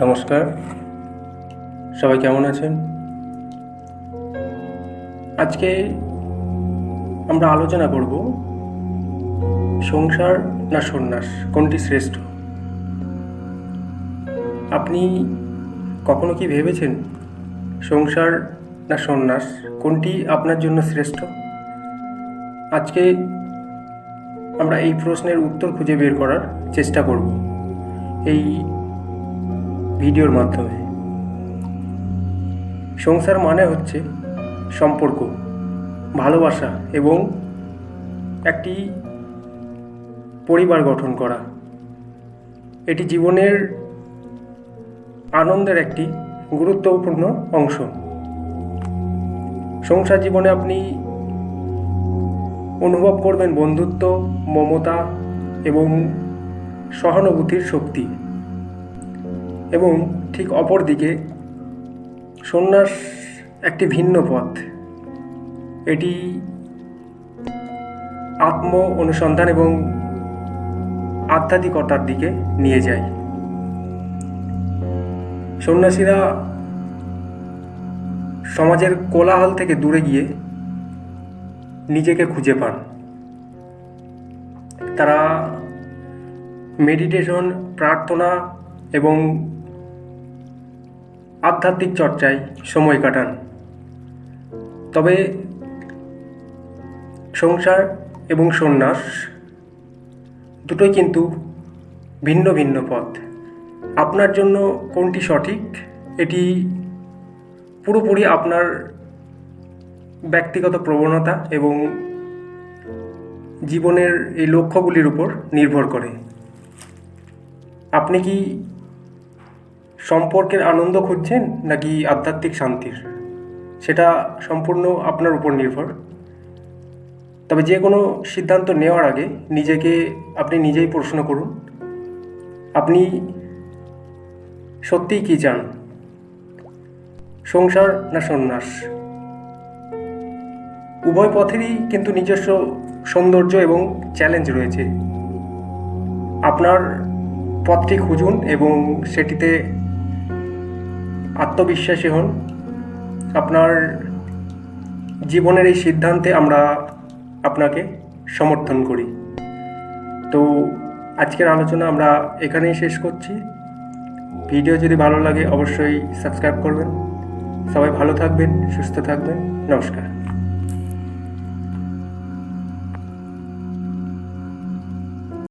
নমস্কার। সবাই কেমন আছেন? আজকে আমরা আলোচনা করব সংসার না সন্ন্যাস, কোনটি শ্রেষ্ঠ? আপনি কখনো কি ভেবেছেন সংসার না সন্ন্যাস, কোনটি আপনার জন্য শ্রেষ্ঠ? আজকে আমরা এই প্রশ্নের উত্তর খুঁজে বের করার চেষ্টা করব। এই ভিডিওর মাধ্যমে। সংসার মানে হচ্ছে সম্পর্ক, ভালোবাসা এবং একটি পরিবার গঠন করা। এটি জীবনের আনন্দের একটি গুরুত্বপূর্ণ অংশ। সংসার জীবনে আপনি অনুভব করবেন বন্ধুত্ব, মমতা এবং সহানুভূতির শক্তি। এবং ঠিক অপর দিকে সন্ন্যাস একটি ভিন্ন পথ। এটি আত্ম অনুসন্ধান এবং আধ্যাত্মিকতার দিকে নিয়ে যায়। সন্ন্যাসীরা সমাজের কোলাহল থেকে দূরে গিয়ে নিজেকে খুঁজে পান। তারা মেডিটেশন, প্রার্থনা এবং আধ্যাত্মিক চর্চায় সময় কাটান। তবে সংসার এবং সন্ন্যাস দুটোই কিন্তু ভিন্ন ভিন্ন পথ। আপনার জন্য কোনটি সঠিক, এটি পুরোপুরি আপনার ব্যক্তিগত প্রবণতা এবং জীবনের এই লক্ষ্যগুলির উপর নির্ভর করে। আপনি কি সম্পর্কের আনন্দ খুঁজছেন নাকি আধ্যাত্মিক শান্তির? সেটা সম্পূর্ণ আপনার উপর নির্ভর। তবে যে কোনো সিদ্ধান্ত নেওয়ার আগে নিজেকে আপনি নিজেই প্রশ্ন করুন, আপনি সত্যিই কী চান? সংসার না সন্ন্যাস? উভয় পথেরই কিন্তু নিজস্ব সৌন্দর্য এবং চ্যালেঞ্জ রয়েছে। আপনার পথটি খুঁজুন এবং সেটিতে আত্মবিশ্বাসী হন। আপনার জীবনের এই সিদ্ধান্তে আমরা আপনাকে সমর্থন করি। তো আজকের আলোচনা আমরা এখানেই শেষ করছি। ভিডিও যদি ভালো লাগে অবশ্যই সাবস্ক্রাইব করবেন। সবাই ভালো থাকবেন, সুস্থ থাকবেন। নমস্কার।